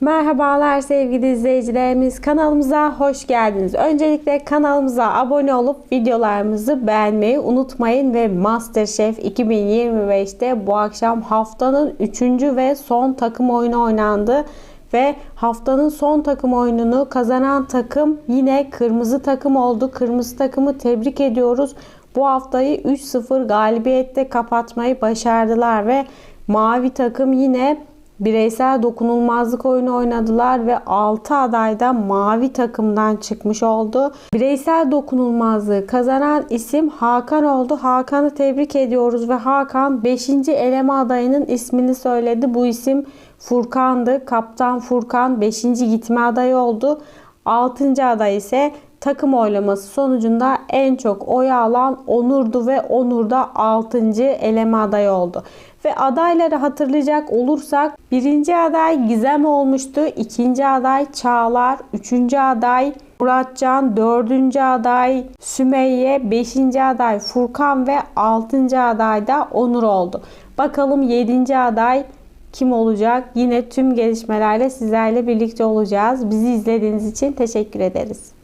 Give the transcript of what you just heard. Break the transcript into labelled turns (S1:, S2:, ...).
S1: Merhabalar sevgili izleyicilerimiz. Kanalımıza hoş geldiniz. Öncelikle kanalımıza abone olup videolarımızı beğenmeyi unutmayın ve MasterChef 2025'te bu akşam haftanın 3. ve son takım oyunu oynandı ve haftanın son takım oyununu kazanan takım yine kırmızı takım oldu. Kırmızı takımı tebrik ediyoruz. Bu haftayı 3-0 galibiyette kapatmayı başardılar ve mavi takım yine bireysel dokunulmazlık oyunu oynadılar ve 6 aday da mavi takımdan çıkmış oldu. Bireysel dokunulmazlığı kazanan isim Hakan oldu. Hakan'ı tebrik ediyoruz ve Hakan 5. eleme adayının ismini söyledi. Bu isim Furkan'dı. Kaptan Furkan 5. gitme adayı oldu. 6. aday ise takım oylaması sonucunda en çok oy alan Onur'du ve Onur da 6. eleme adayı oldu. Ve adayları hatırlayacak olursak birinci aday Gizem olmuştu. ikinci aday Çağlar. Üçüncü aday Muratcan. Dördüncü aday Sümeyye. Beşinci aday Furkan ve altıncı aday da Onur oldu. Bakalım yedinci aday kim olacak? Yine tüm gelişmelerle sizlerle birlikte olacağız. Bizi izlediğiniz için teşekkür ederiz.